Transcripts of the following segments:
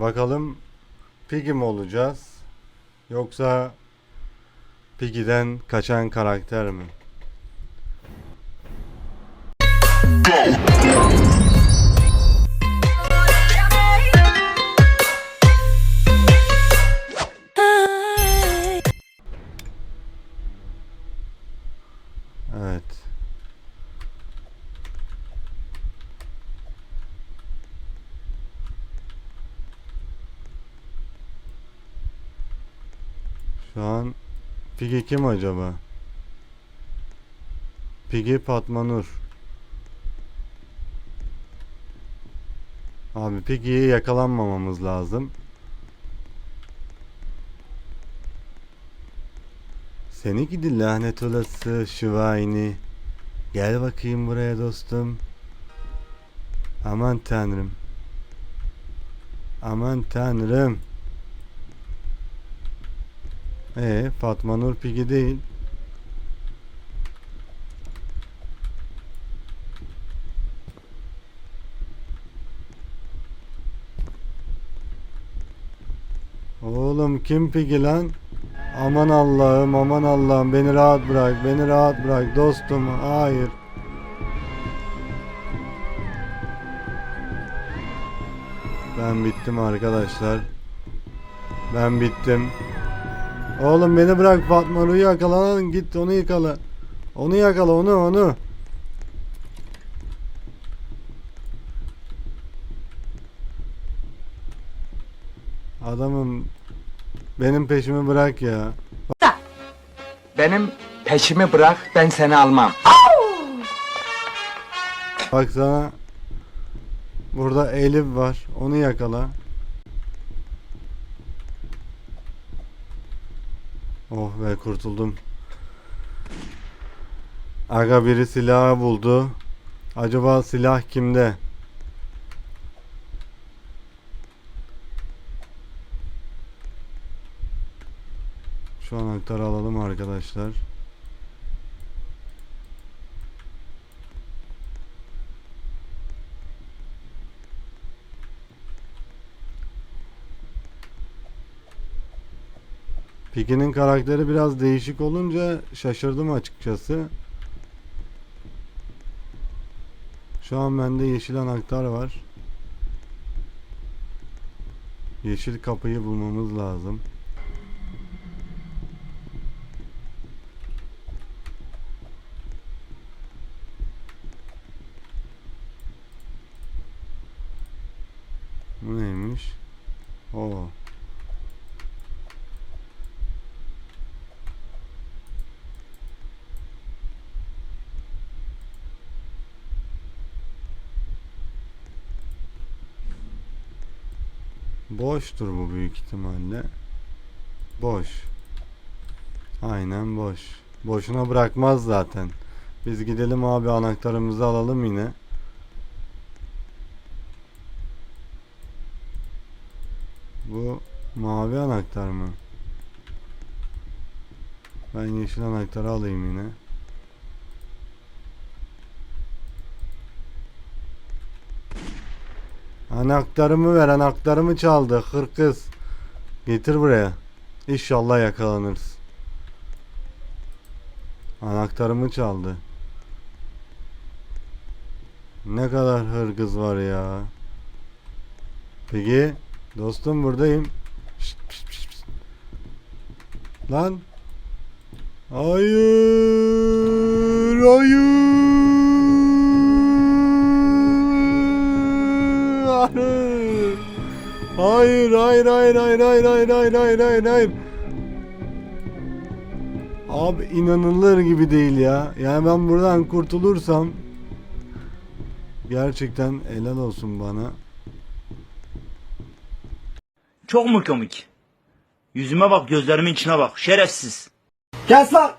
Bakalım Piggy mi olacağız? Yoksa Piggy'den kaçan karakter mi? Evet. Şu an Piggy kim acaba? Piggy Patmanur. Abi Piggy'ye yakalanmamamız lazım. Seni gidi lanet olası şıvayni. Gel bakayım buraya dostum. Aman tanrım. Aman tanrım. Ee, Fatma Nur Piggy değil. Oğlum kim Piggy lan? Aman Allah'ım aman Allah'ım beni rahat bırak beni rahat bırak dostum hayır. Ben bittim arkadaşlar. Ben bittim. Oğlum beni bırak Fatma Nur'u yakala lan git onu yakala. Onu yakala onu onu. Adamım benim peşimi bırak ya. Benim peşimi bırak ben seni almam. Bak sana burada Elif var. Onu yakala. Oh be kurtuldum. Aga biri silahı buldu. Acaba silah kimde? Şu anahtarı alalım arkadaşlar. Piggy'nin karakteri biraz değişik olunca şaşırdım açıkçası. Şu an bende yeşil anahtar var. Yeşil kapıyı bulmamız lazım. Boştur bu büyük ihtimalle. Boş. Aynen boş. Boşuna bırakmaz zaten. Biz gidelim abi anahtarımızı alalım yine. Bu mavi anahtar mı? Ben yeşil anahtarı alayım yine. Anahtarımı ver, anahtarımı çaldı. Hırkız. Getir buraya. İnşallah yakalanırız. Anahtarımı çaldı. Ne kadar hırgız var ya. Peki, dostum buradayım. Şşt, pişt, pişt, pişt. Lan. Hayır, hayır. Hayır, hayır, hayır, hayır, hayır, hayır, hayır, hayır, hayır, hayır. Abi inanılır gibi değil ya. Yani ben buradan kurtulursam gerçekten helal olsun bana. Çok mu komik? Yüzüme bak, gözlerimin içine bak. Şerefsiz. Kes lan.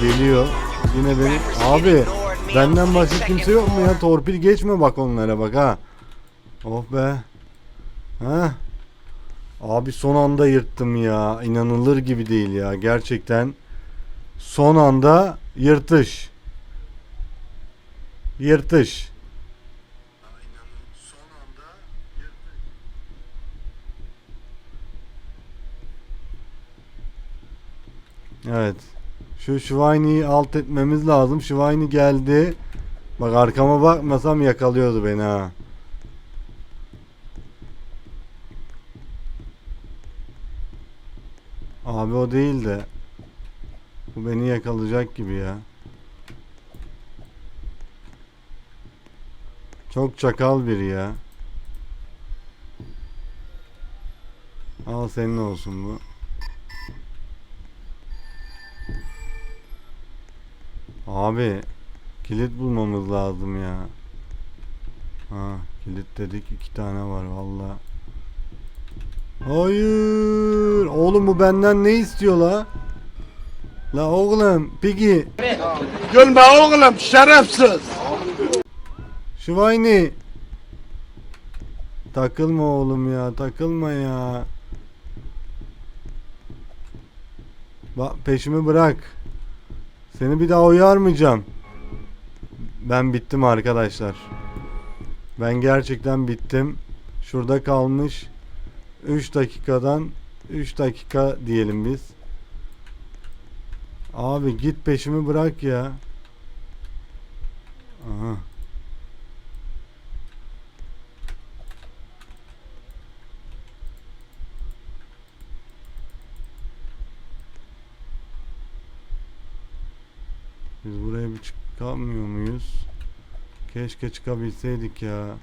Geliyor. Yine beni. Abi Benden başka kimse yok mu ya? Torpil geçme bak onlara bak ha. Oh be. Ha? Abi son anda yırttım ya. İnanılır gibi değil ya. Gerçekten son anda yırtış. Yırtış. Evet. Şu Şivayni'yi alt etmemiz lazım. Şivayni geldi. Bak arkama bakmasam yakalıyordu beni ha. Abi o değil de. Bu beni yakalayacak gibi ya. Çok çakal biri ya. Al senin olsun bu. Abi kilit bulmamız lazım ya. Ha kilit dedik iki tane var valla. Hayır. Oğlum bu benden ne istiyor la? La oğlum Piggy. Gülme oğlum şerefsiz. Şivayni. Takılma oğlum ya takılma ya. Bak peşimi bırak. Seni bir daha uyarmayacağım. Ben bittim arkadaşlar. Ben gerçekten bittim. Şurada kalmış 3 dakikadan 3 dakika diyelim biz. Abi git peşimi bırak ya. Aha. Biz buraya bir çıkamıyor muyuz? Keşke çıkabilseydik ya.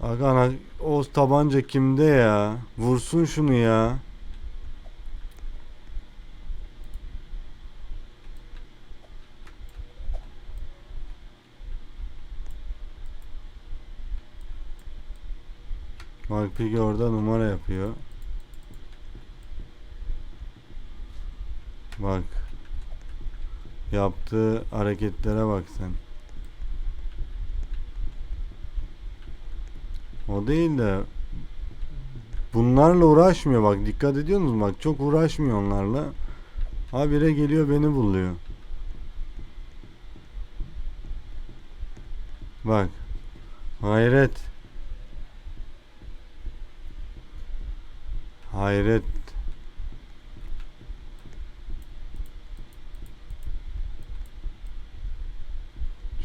Aga o tabanca kimde ya? Vursun şunu ya. Bak Piggy orada numara yapıyor. Bak. Yaptığı hareketlere bak sen. O değil de bunlarla uğraşmıyor bak dikkat ediyorsunuz bak çok uğraşmıyor onlarla. Habire geliyor beni buluyor. Bak. Hayret. Hayret.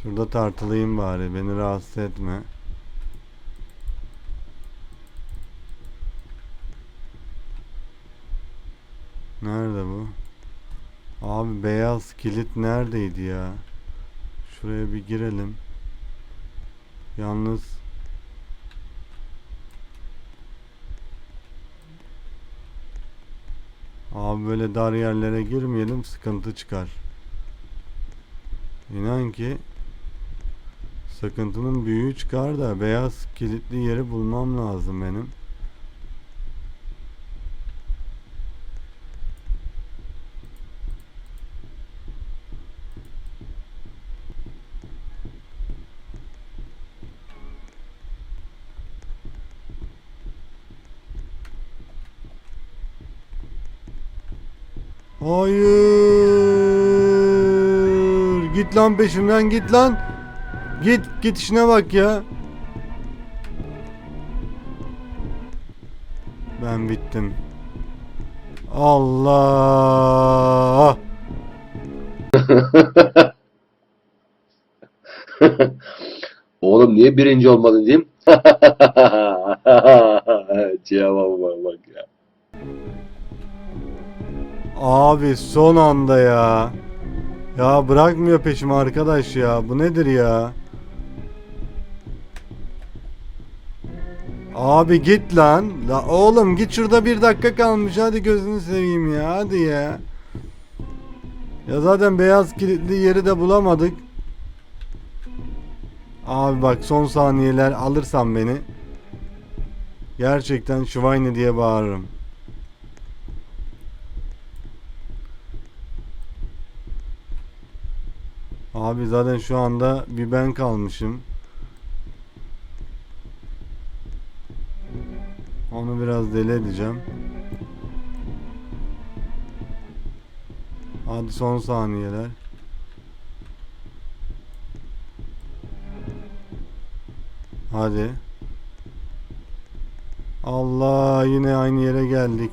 Şurada tartılayım bari beni rahatsız etme. Nerede bu? Abi beyaz kilit neredeydi ya? Şuraya bir girelim. Yalnız Abi böyle dar yerlere girmeyelim sıkıntı çıkar. İnan ki sıkıntının büyüğü çıkar da beyaz kilitli yeri bulmam lazım benim. Hayır. Git lan peşimden git lan. Git git işine bak ya. Ben bittim. Allah. Oğlum niye birinci olmadın diyeyim? Cevaba bak bak ya. Abi son anda ya. Ya bırakmıyor peşimi arkadaş ya. Bu nedir ya? Abi git lan. La oğlum git şurada bir dakika kalmış. Hadi gözünü seveyim ya. Hadi ya. Ya zaten beyaz kilitli yeri de bulamadık. Abi bak son saniyeler alırsan beni. Gerçekten Şivayne diye bağırırım. Abi zaten şu anda bir ben kalmışım. Onu biraz deli edeceğim. Hadi son saniyeler. Hadi. Allah yine aynı yere geldik.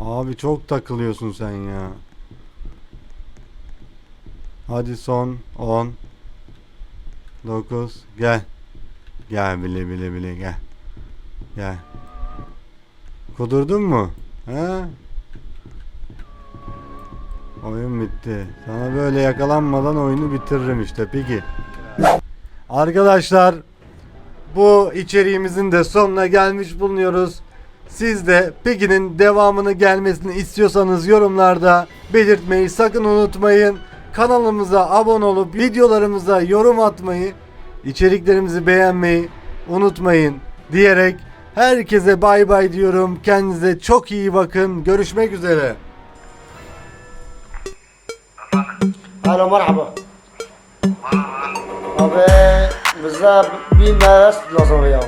Abi çok takılıyorsun sen ya. Hadi son 10 9 gel. Gel bile bile bile gel. Gel. Kudurdun mu? He? Oyun bitti. Sana böyle yakalanmadan oyunu bitiririm işte. Peki. Arkadaşlar bu içeriğimizin de sonuna gelmiş bulunuyoruz. Siz de Piggy'nin devamını gelmesini istiyorsanız yorumlarda belirtmeyi sakın unutmayın. Kanalımıza abone olup videolarımıza yorum atmayı, içeriklerimizi beğenmeyi unutmayın diyerek herkese bay bay diyorum. Kendinize çok iyi bakın. Görüşmek üzere. Alo merhaba. Abi bize bir ders lazım ya.